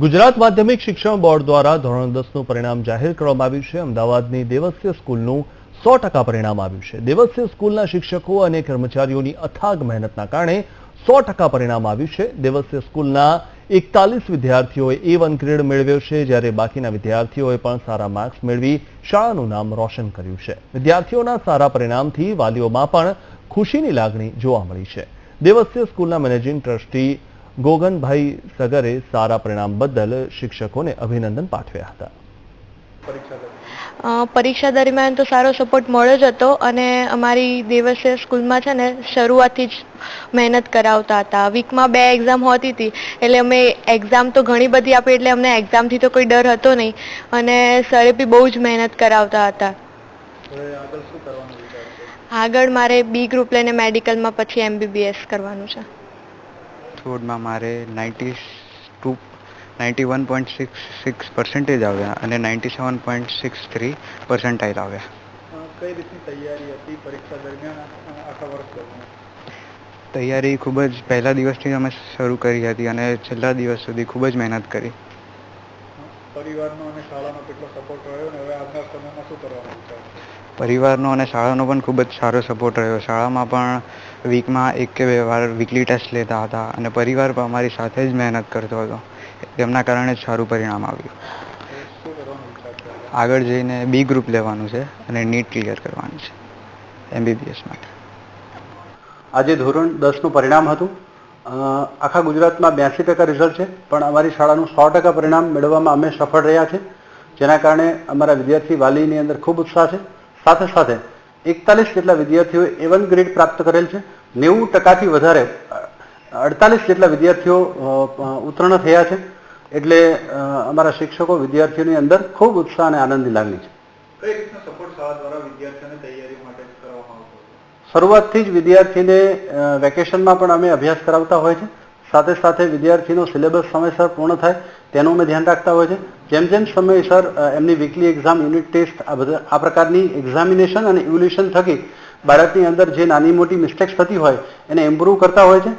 ગુજરાત માધ્યમિક શિક્ષણ બોર્ડ દ્વારા ધોરણ દસનું પરિણામ જાહેર કરવામાં આવ્યું છે. અમદાવાદની દેવસ્ય સ્કૂલનું સો ટકા પરિણામ આવ્યું છે. દેવસ્ય સ્કૂલના શિક્ષકો અને કર્મચારીઓની અથાગ મહેનતના કારણે સો ટકા પરિણામ આવ્યું છે. દેવસ્ય સ્કૂલના એકતાલીસ વિદ્યાર્થીઓએ એ વન ગ્રેડ મેળવ્યો છે. જ્યારે બાકીના વિદ્યાર્થીઓએ પણ સારા માર્ક્સ મેળવી શાળાનું નામ રોશન કર્યું છે. વિદ્યાર્થીઓના સારા પરિણામથી વાલીઓમાં પણ ખુશીની લાગણી જોવા મળી છે. દેવસ્ય સ્કૂલના મેનેજિંગ ટ્રસ્ટી ગોગનભાઈ સગરે સારા પરિણામ બદલ શિક્ષકોને અભિનંદન પાઠવ્યા હતા. અ, પરીક્ષા દરમિયાન તો સારો સપોર્ટ મળ્યો જ હતો અને અમારી દિવસે સ્કૂલમાં છે ને શરૂઆતથી જ મહેનત કરાવતા હતા. વીકમાં બે એક્ઝામ હોતી હતી એટલે અમે એક્ઝામ તો ઘણી બધી આપી એટલે અમને એક્ઝામથી તો કોઈ ડર હતો નહીં. અને સરે બી બહુ જ મહેનત કરાવતા હતા. આગળ મારે બી ગ્રુપ લઈને મેડિકલમાં પછી એમબીબીએસ કરવાનું છે. ફૂડમાં મારે ninety two ninety one point six six percentage આવ્યા અને ninety seven point six three percentile આવ્યા. કઈ રીતની તૈયારી હતી પરીક્ષા દરમિયાન આખા વર્ષ દરમિયાન તૈયારી ખૂબ જ પહેલા દિવસથી અમે શરૂ કરી હતી અને છેલ્લા દિવસ સુધી ખૂબ જ મહેનત કરી. પરિવારનો અને શાળાનો કેટલો સપોર્ટ રહ્યો અને હવે આવનાર સમયમાં શું કરવાનું છે? પરિવારનો અને શાળાનો પણ ખૂબ જ સારો સપોર્ટ રહ્યો. શાળામાં પણ વીકમાં એક કે બે વાર વીકલી ટેસ્ટ લેતા હતા અને પરિવાર પણ અમારી સાથે જ મહેનત કરતો હતો. તેમના કારણે જ સારું પરિણામ આવ્યું? આગળ જઈને બી ગ્રુપ લેવાનું છે અને નીટ ક્લિયર કરવાની છે. એમબીબીએસ માટે. આજે ધોરણ દસનું પરિણામ હતું. આખા ગુજરાતમાં બ્યાસી ટકા રિઝલ્ટ છે, પણ અમારી શાળાનું સો ટકા પરિણામ મેળવવામાં અમે સફળ રહ્યા છે જેના કારણે અમારા વિદ્યાર્થી વાલીની અંદર ખૂબ ઉત્સાહ છે. સાથે સાથે એકતાલીસ જેટલા વિદ્યાર્થીઓએ એવન ગ્રેડ પ્રાપ્ત કરેલ છે. નેવું ટકાથી વધારે અડતાલીસ જેટલા વિદ્યાર્થીઓ ઉત્તીર્ણ થયા છે. એટલે અમારા શિક્ષકો વિદ્યાર્થીઓની અંદર ખૂબ ઉત્સાહ અને આનંદની લાગણી છે. કઈ રીતના સપોર્ટ શાળા દ્વારા વિદ્યાર્થીઓને તૈયારી માટે કરવામાં આવતો શરૂઆતથી જ વિદ્યાર્થીને વેકેશનમાં પણ અમે અભ્યાસ કરાવતા હોય છે. સાથે સાથે વિદ્યાર્થીનો સિલેબસ સમયસર પૂર્ણ થાય, તેનું અમે ધ્યાન રાખતા હોય છે. જેમ જેમ સમયસર એમની વીકલી એક્ઝામ યુનિટ ટેસ્ટ આ બધા, આ પ્રકારની એક્ઝામિનેશન અને ઇવોલ્યુશન થકી બાળકની અંદર જે નાની મોટી મિસ્ટેક્સ થતી હોય, એને ઇમ્પ્રૂવ કરતા હોય છે.